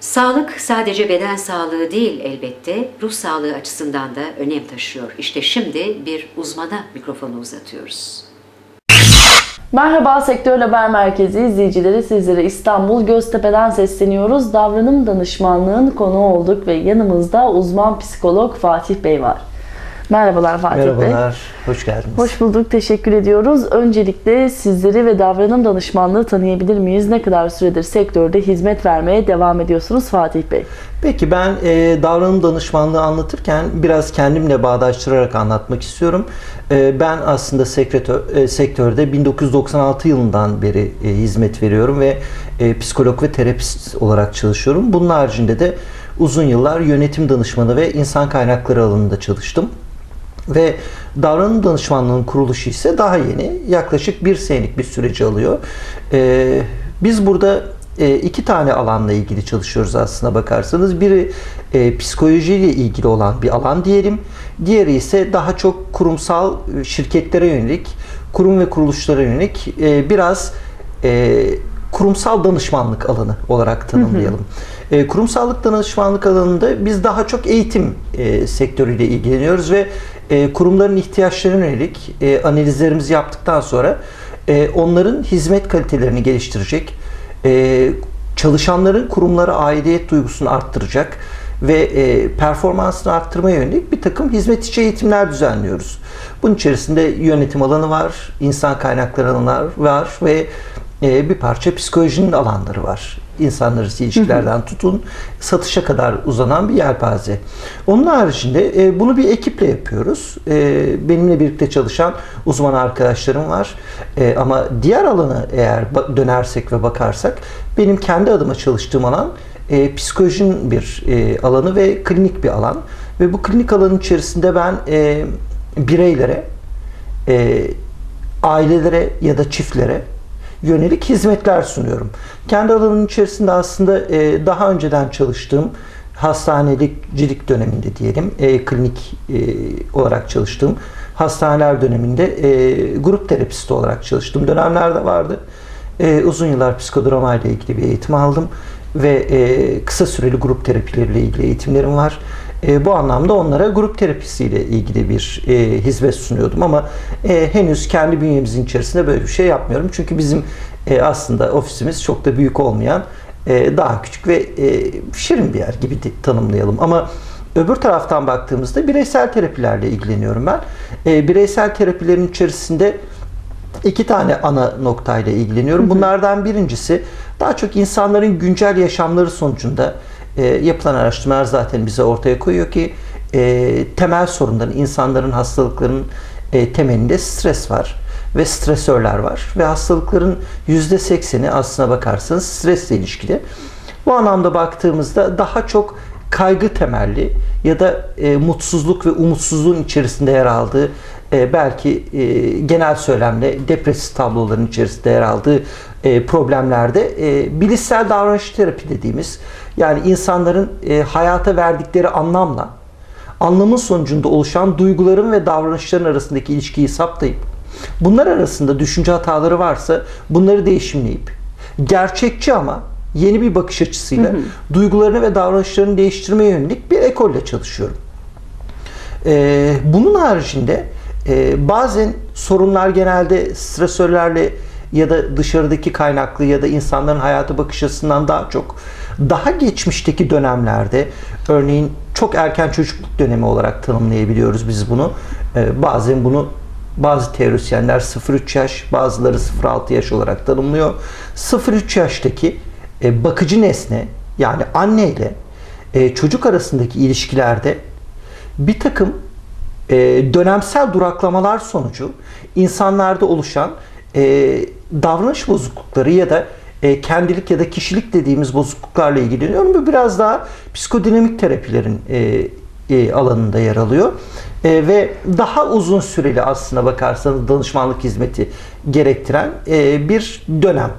Sağlık sadece beden sağlığı değil elbette, ruh sağlığı açısından da önem taşıyor. İşte şimdi bir uzmana mikrofonu uzatıyoruz. Merhaba Sektör Haber Merkezi izleyicileri sizlere İstanbul Göztepe'den sesleniyoruz. Davranım danışmanlığın konu olduk ve yanımızda uzman psikolog Fatih Bey var. Merhabalar Fatih Bey. Merhabalar, hoş geldiniz. Hoş bulduk, teşekkür ediyoruz. Öncelikle sizleri ve davranım danışmanlığı tanıyabilir miyiz? Ne kadar süredir sektörde hizmet vermeye devam ediyorsunuz Fatih Bey? Peki ben e, davranım danışmanlığı anlatırken biraz kendimle bağdaştırarak anlatmak istiyorum. E, ben aslında sekretör, e, sektörde 1996 yılından beri e, hizmet veriyorum ve e, psikolog ve terapist olarak çalışıyorum. Bunun haricinde de uzun yıllar yönetim danışmanı ve insan kaynakları alanında çalıştım. Ve davranım danışmanlığının kuruluşu ise daha yeni. Yaklaşık bir senelik bir süreci alıyor. Ee, biz burada e, iki tane alanla ilgili çalışıyoruz aslında bakarsanız. Biri e, psikolojiyle ilgili olan bir alan diyelim. Diğeri ise daha çok kurumsal e, şirketlere yönelik, kurum ve kuruluşlara yönelik e, biraz e, kurumsal danışmanlık alanı olarak tanımlayalım. E, kurumsallık danışmanlık alanında biz daha çok eğitim e, sektörüyle ilgileniyoruz ve e, kurumların ihtiyaçlarına yönelik e, analizlerimizi yaptıktan sonra e, onların hizmet kalitelerini geliştirecek, e, çalışanların kurumlara aidiyet duygusunu arttıracak ve e, performansını arttırmaya yönelik bir takım hizmet içi eğitimler düzenliyoruz. Bunun içerisinde yönetim alanı var, insan kaynakları alanı var ve e, bir parça psikolojinin alanları var. İnsanlar arası ilişkilerden tutun satışa kadar uzanan bir yelpaze. Onun haricinde e, bunu bir ekiple yapıyoruz. E, benimle birlikte çalışan uzman arkadaşlarım var. E, ama diğer alana eğer dönersek ve bakarsak benim kendi adıma çalıştığım alan e, psikolojinin bir e, alanı ve klinik bir alan. Ve bu klinik alanın içerisinde ben e, bireylere, e, ailelere ya da çiftlere yönelik hizmetler sunuyorum. Kendi alanının içerisinde aslında e, daha önceden çalıştığım hastanelikcilik döneminde diyelim, e, klinik e, olarak çalıştığım hastaneler döneminde e, grup terapisti olarak çalıştığım dönemler de vardı. E, uzun yıllar psikodrama ile ilgili bir eğitim aldım ve e, kısa süreli grup terapileriyle ilgili eğitimlerim var. E, bu anlamda onlara grup terapisiyle ilgili bir e, hizmet sunuyordum ama e, henüz kendi bünyemizin içerisinde böyle bir şey yapmıyorum. Çünkü bizim e, aslında ofisimiz çok da büyük olmayan, e, daha küçük ve e, şirin bir yer gibi de tanımlayalım. Ama öbür taraftan baktığımızda bireysel terapilerle ilgileniyorum ben. E, bireysel terapilerin içerisinde iki tane ana noktayla ilgileniyorum. Bunlardan birincisi daha çok insanların güncel yaşamları sonucunda e, yapılan araştırmalar zaten bize ortaya koyuyor ki e, temel sorunların, insanların hastalıklarının e, temelinde stres var ve stresörler var ve hastalıkların %80'i aslına bakarsanız stresle ilişkili. Bu anlamda baktığımızda daha çok kaygı temelli ya da e, mutsuzluk ve umutsuzluğun içerisinde yer aldığı e, belki e, genel söylemle depresif tabloların içerisinde yer aldığı e, problemlerde e, bilişsel davranış terapi dediğimiz yani insanların e, hayata verdikleri anlamla anlamın sonucunda oluşan duyguların ve davranışların arasındaki ilişkiyi saptayıp bunlar arasında düşünce hataları varsa bunları değişimleyip gerçekçi ama yeni bir bakış açısıyla duygularını ve davranışlarını değiştirmeye yönelik bir ekolle çalışıyorum. Ee, bunun haricinde e, bazen sorunlar genelde stresörlerle ya da dışarıdaki kaynaklı ya da insanların hayata bakış açısından daha çok daha geçmişteki dönemlerde örneğin çok erken çocukluk dönemi olarak tanımlayabiliyoruz biz bunu. Ee, bazen bunu bazı teorisyenler 0-3 yaş, bazıları 0-6 yaş olarak tanımlıyor. 0-3 yaştaki e, bakıcı nesne yani anne ile e, çocuk arasındaki ilişkilerde bir takım e, dönemsel duraklamalar sonucu insanlarda oluşan e, davranış bozuklukları ya da e, kendilik ya da kişilik dediğimiz bozukluklarla ilgileniyorum. Bu biraz daha psikodinamik terapilerin e, e, alanında yer alıyor. E, ve daha uzun süreli aslına bakarsanız danışmanlık hizmeti gerektiren e, bir dönem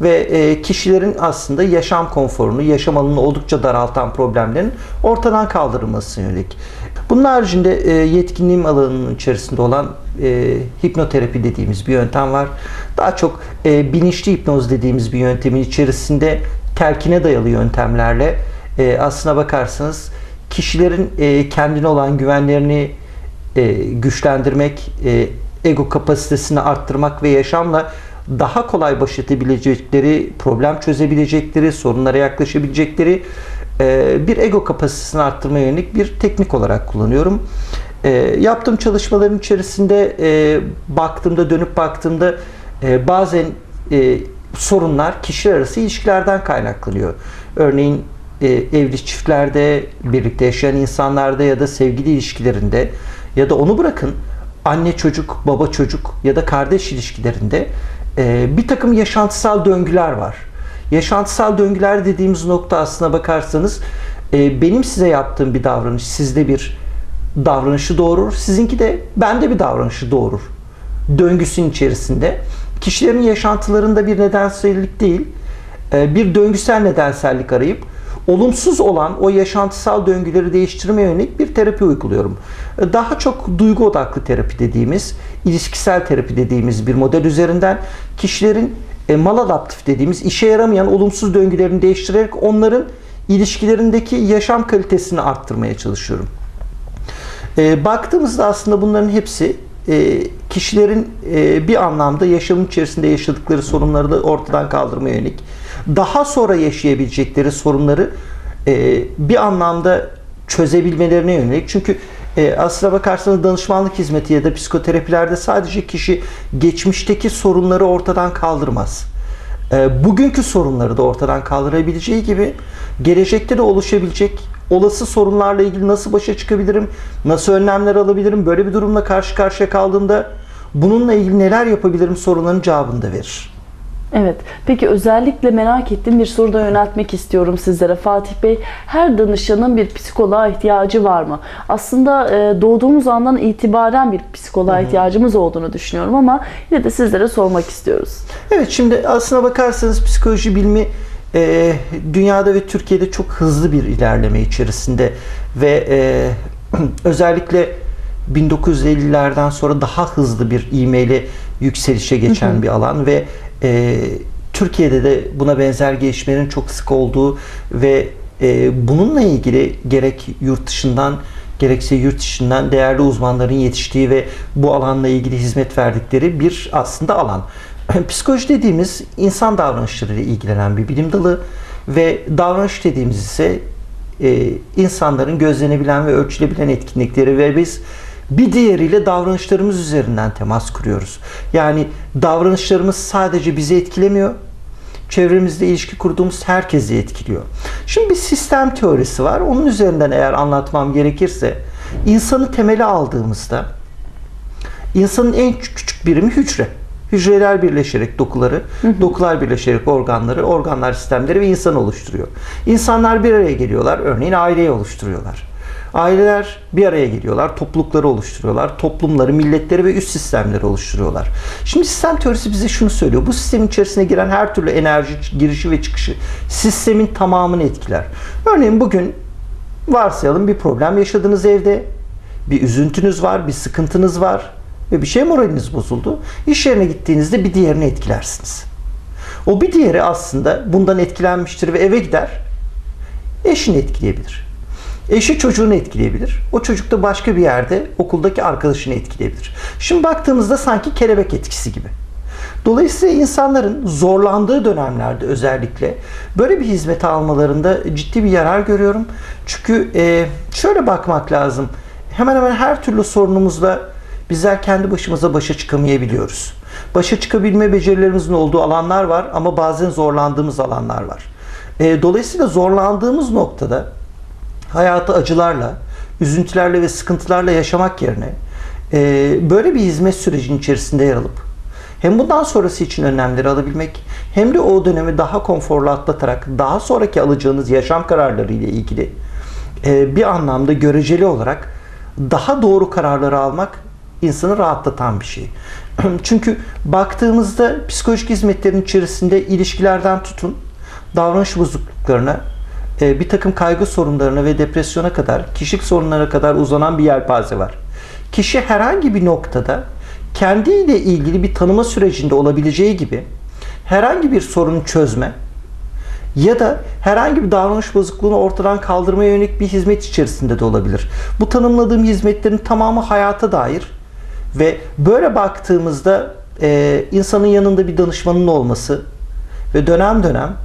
ve e, kişilerin aslında yaşam konforunu, yaşam alanını oldukça daraltan problemlerin ortadan kaldırılmasına yönelik. Bunun haricinde e, yetkinliğim alanının içerisinde olan e, hipnoterapi dediğimiz bir yöntem var. Daha çok e, bilinçli hipnoz dediğimiz bir yöntemin içerisinde telkine dayalı yöntemlerle e, aslına bakarsanız kişilerin e, kendine olan güvenlerini e, güçlendirmek, e, ego kapasitesini arttırmak ve yaşamla daha kolay baş edebilecekleri, problem çözebilecekleri, sorunlara yaklaşabilecekleri bir ego kapasitesini arttırmaya yönelik bir teknik olarak kullanıyorum. E, yaptığım çalışmaların içerisinde e, baktığımda, dönüp baktığımda e, bazen e, sorunlar kişiler arası ilişkilerden kaynaklanıyor. Örneğin evli çiftlerde, birlikte yaşayan insanlarda ya da sevgili ilişkilerinde ya da onu bırakın anne çocuk, baba çocuk ya da kardeş ilişkilerinde bir takım yaşantısal döngüler var. Yaşantısal döngüler dediğimiz nokta aslına bakarsanız e, benim size yaptığım bir davranış sizde bir davranışı doğurur. Sizinki de bende bir davranışı doğurur. Döngüsün içerisinde. Kişilerin yaşantılarında bir nedensellik değil, e, bir döngüsel nedensellik arayıp olumsuz olan o yaşantısal döngüleri değiştirmeye yönelik bir terapi uyguluyorum. E, Daha çok duygu odaklı terapi dediğimiz, ilişkisel terapi dediğimiz bir model üzerinden kişilerin e, maladaptif dediğimiz işe yaramayan olumsuz döngülerini değiştirerek onların ilişkilerindeki yaşam kalitesini arttırmaya çalışıyorum. E, baktığımızda aslında bunların hepsi e, kişilerin e, bir anlamda yaşamın içerisinde yaşadıkları sorunları da ortadan kaldırmaya yönelik. Daha sonra yaşayabilecekleri sorunları e, bir anlamda çözebilmelerine yönelik. Çünkü e, aslına bakarsanız danışmanlık hizmeti ya da psikoterapilerde sadece kişi geçmişteki sorunları ortadan kaldırmaz. E, bugünkü sorunları da ortadan kaldırabileceği gibi gelecekte de oluşabilecek olası sorunlarla ilgili nasıl başa çıkabilirim, nasıl önlemler alabilirim, böyle bir durumla karşı karşıya kaldığımda bununla ilgili neler yapabilirim sorunların cevabını da verir. Evet. Peki özellikle merak ettiğim bir soru da yöneltmek istiyorum sizlere. Fatih Bey, her danışanın bir psikoloğa ihtiyacı var mı? Aslında e, doğduğumuz andan itibaren bir psikoloğa ihtiyacımız olduğunu düşünüyorum ama yine de sizlere sormak istiyoruz. Evet şimdi aslına bakarsanız psikoloji bilimi e, dünyada ve Türkiye'de çok hızlı bir ilerleme içerisinde ve e, özellikle 1950'lerden sonra daha hızlı bir ivmeyle yükselişe geçen bir alan ve e, Türkiye'de de buna benzer gelişmelerin çok sık olduğu ve e, bununla ilgili gerek yurt dışından gerekse yurt dışından değerli uzmanların yetiştiği ve bu alanla ilgili hizmet verdikleri bir aslında alan. Psikoloji dediğimiz insan davranışlarıyla ilgilenen bir bilim dalı ve davranış dediğimiz ise e, insanların gözlenebilen ve ölçülebilen etkinlikleri ve biz bir diğeriyle davranışlarımız üzerinden temas kuruyoruz. Yani davranışlarımız sadece bizi etkilemiyor. Çevremizde ilişki kurduğumuz herkesi etkiliyor. Şimdi bir sistem teorisi var. Onun üzerinden eğer anlatmam gerekirse insanı temele aldığımızda insanın en küçük birimi hücre. Hücreler birleşerek dokuları, dokular birleşerek organları, organlar sistemleri ve insanı oluşturuyor. İnsanlar bir araya geliyorlar, örneğin aileyi oluşturuyorlar. Aileler bir araya geliyorlar, toplulukları oluşturuyorlar, toplumları, milletleri ve üst sistemleri oluşturuyorlar. Şimdi sistem teorisi bize şunu söylüyor. Bu sistemin içerisine giren her türlü enerji girişi ve çıkışı sistemin tamamını etkiler. Örneğin bugün varsayalım bir problem yaşadınız evde, bir üzüntünüz var, bir sıkıntınız var ve bir şey moraliniz bozuldu. İş yerine gittiğinizde bir diğerini etkilersiniz. O bir diğeri aslında bundan etkilenmiştir ve eve gider. Eşini etkileyebilir. Eşi çocuğunu etkileyebilir. O çocuk da başka bir yerde okuldaki arkadaşını etkileyebilir. Şimdi baktığımızda sanki kelebek etkisi gibi. Dolayısıyla insanların zorlandığı dönemlerde özellikle böyle bir hizmeti almalarında ciddi bir yarar görüyorum. Çünkü e, şöyle bakmak lazım. Hemen hemen her türlü sorunumuzla bizler kendi başımıza başa çıkamayabiliyoruz. Başa çıkabilme becerilerimizin olduğu alanlar var ama bazen zorlandığımız alanlar var. E, dolayısıyla zorlandığımız noktada hayatı acılarla, üzüntülerle ve sıkıntılarla yaşamak yerine e, böyle bir hizmet sürecinin içerisinde yer alıp hem bundan sonrası için önlemleri alabilmek hem de o dönemi daha konforlu atlatarak daha sonraki alacağınız yaşam kararları ile ilgili e, bir anlamda göreceli olarak daha doğru kararları almak insanı rahatlatan bir şey. Çünkü baktığımızda psikolojik hizmetlerin içerisinde ilişkilerden tutun davranış bozukluklarına e, bir takım kaygı sorunlarına ve depresyona kadar, kişilik sorunlarına kadar uzanan bir yelpaze var. Kişi herhangi bir noktada kendiyle ilgili bir tanıma sürecinde olabileceği gibi herhangi bir sorunu çözme, ya da herhangi bir davranış bozukluğunu ortadan kaldırmaya yönelik bir hizmet içerisinde de olabilir. Bu tanımladığım hizmetlerin tamamı hayata dair ve böyle baktığımızda e, insanın yanında bir danışmanın olması ve dönem dönem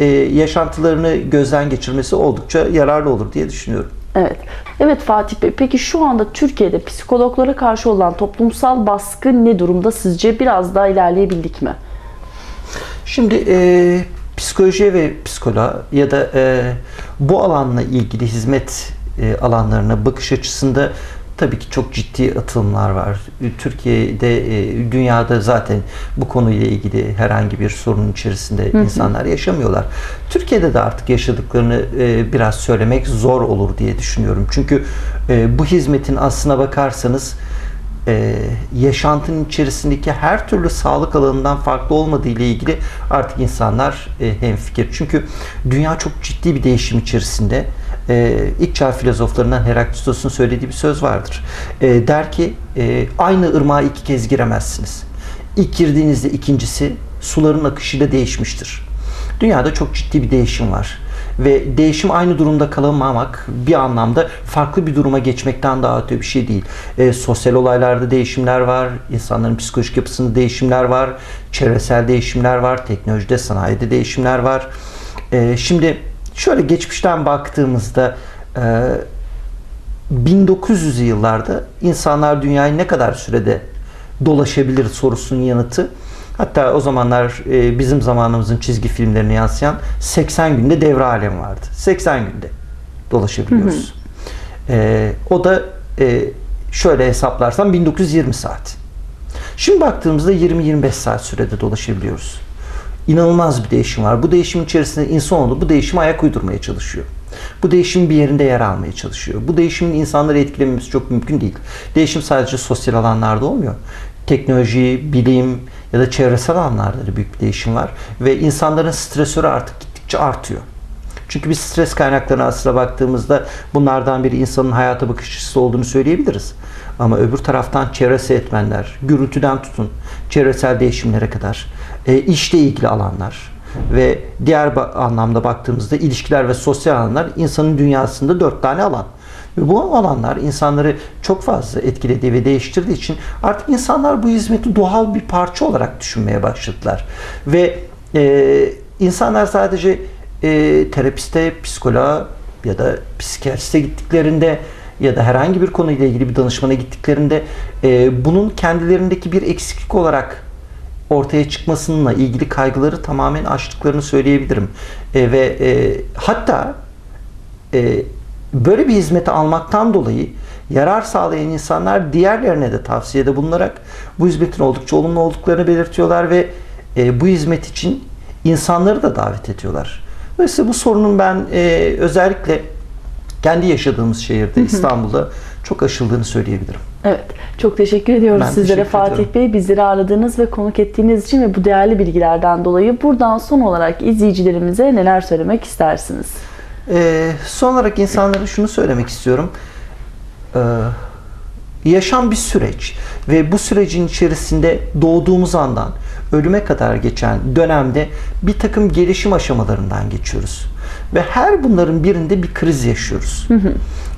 e, yaşantılarını gözden geçirmesi oldukça yararlı olur diye düşünüyorum. Evet. Evet Fatih Bey. Peki şu anda Türkiye'de psikologlara karşı olan toplumsal baskı ne durumda sizce? Biraz daha ilerleyebildik mi? Şimdi e, psikolojiye ve psikoloğa ya da e, bu alanla ilgili hizmet e, alanlarına bakış açısında tabii ki çok ciddi atılımlar var. Türkiye'de, e, dünyada zaten bu konuyla ilgili herhangi bir sorun içerisinde insanlar yaşamıyorlar. Türkiye'de de artık yaşadıklarını e, biraz söylemek zor olur diye düşünüyorum. Çünkü e, bu hizmetin aslına bakarsanız e, yaşantının içerisindeki her türlü sağlık alanından farklı olmadığı ile ilgili artık insanlar e, hemfikir. Çünkü dünya çok ciddi bir değişim içerisinde. E, ilk çağ filozoflarından Heraklitos'un söylediği bir söz vardır. E, der ki e, aynı ırmağa iki kez giremezsiniz. İlk girdiğinizde ikincisi suların akışıyla değişmiştir. Dünyada çok ciddi bir değişim var. Ve değişim aynı durumda kalamamak bir anlamda farklı bir duruma geçmekten daha öte bir şey değil. E, sosyal olaylarda değişimler var, insanların psikolojik yapısında değişimler var, çevresel değişimler var, teknolojide, sanayide değişimler var. E, şimdi şöyle geçmişten baktığımızda e, 1900'lü yıllarda insanlar dünyayı ne kadar sürede dolaşabilir sorusunun yanıtı Hatta o zamanlar e, bizim zamanımızın çizgi filmlerine yansıyan 80 günde devre alemi vardı. 80 günde dolaşabiliyoruz. E, o da e, şöyle hesaplarsam 1920 saat. Şimdi baktığımızda 20-25 saat sürede dolaşabiliyoruz. İnanılmaz bir değişim var. Bu değişim içerisinde insanoğlu bu değişime ayak uydurmaya çalışıyor. Bu değişim bir yerinde yer almaya çalışıyor. Bu değişimin insanları etkilememiz çok mümkün değil. Değişim sadece sosyal alanlarda olmuyor. Teknoloji, bilim, ya da çevresel alanlarda da büyük bir değişim var. Ve insanların stresörü artık gittikçe artıyor. Çünkü biz stres kaynaklarına aslında baktığımızda bunlardan biri insanın hayata bakış açısı olduğunu söyleyebiliriz. Ama öbür taraftan çevresel etmenler, gürültüden tutun, çevresel değişimlere kadar, e, işle ilgili alanlar ve diğer anlamda baktığımızda ilişkiler ve sosyal alanlar insanın dünyasında dört tane alan. Ve bu alanlar insanları çok fazla etkilediği ve değiştirdiği için artık insanlar bu hizmeti doğal bir parça olarak düşünmeye başladılar. Ve e, insanlar sadece e, terapiste, psikoloğa ya da psikiyatriste gittiklerinde ya da herhangi bir konuyla ilgili bir danışmana gittiklerinde e, bunun kendilerindeki bir eksiklik olarak ortaya çıkmasınınla ilgili kaygıları tamamen aştıklarını söyleyebilirim. E, ve e, hatta e, böyle bir hizmeti almaktan dolayı yarar sağlayan insanlar diğerlerine de tavsiyede bulunarak bu hizmetin oldukça olumlu olduklarını belirtiyorlar ve e, bu hizmet için insanları da davet ediyorlar. Dolayısıyla bu sorunun ben e, özellikle kendi yaşadığımız şehirde İstanbul'da çok aşıldığını söyleyebilirim. Evet. Çok teşekkür ediyoruz Ben sizlere teşekkür Fatih ediyorum. Bey. Bizleri ağırladığınız ve konuk ettiğiniz için ve bu değerli bilgilerden dolayı buradan son olarak izleyicilerimize neler söylemek istersiniz? Ee, son olarak insanlara şunu söylemek istiyorum. Ee, yaşam bir süreç ve bu sürecin içerisinde doğduğumuz andan ölüme kadar geçen dönemde bir takım gelişim aşamalarından geçiyoruz. Ve her bunların birinde bir kriz yaşıyoruz.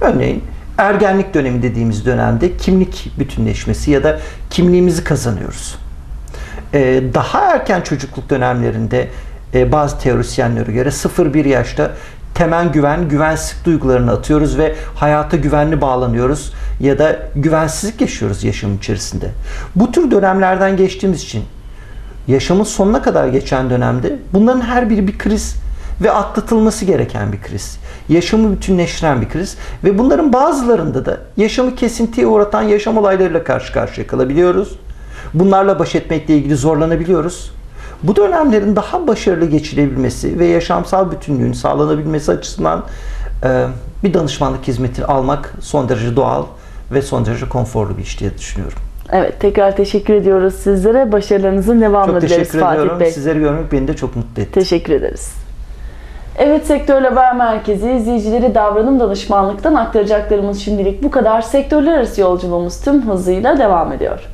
Örneğin ergenlik dönemi dediğimiz dönemde kimlik bütünleşmesi ya da kimliğimizi kazanıyoruz. Ee, daha erken çocukluk dönemlerinde e, bazı teorisyenlere göre 0-1 yaşta temel güven, güvensizlik duygularını atıyoruz ve hayata güvenli bağlanıyoruz ya da güvensizlik yaşıyoruz yaşam içerisinde. Bu tür dönemlerden geçtiğimiz için yaşamın sonuna kadar geçen dönemde bunların her biri bir kriz ve atlatılması gereken bir kriz. Yaşamı bütünleştiren bir kriz ve bunların bazılarında da yaşamı kesintiye uğratan yaşam olaylarıyla karşı karşıya kalabiliyoruz. Bunlarla baş etmekle ilgili zorlanabiliyoruz. Bu dönemlerin daha başarılı geçirebilmesi ve yaşamsal bütünlüğün sağlanabilmesi açısından e, bir danışmanlık hizmeti almak son derece doğal ve son derece konforlu bir iş diye düşünüyorum. Evet, tekrar teşekkür ediyoruz sizlere. Başarılarınızın devamını Çok dileriz teşekkür Fatih ediyorum. Bey. Sizleri görmek beni de çok mutlu etti. Teşekkür ederiz. Evet Sektör Haber Merkezi izleyicileri davranım danışmanlıktan aktaracaklarımız şimdilik bu kadar. Sektörler arası yolculuğumuz tüm hızıyla devam ediyor.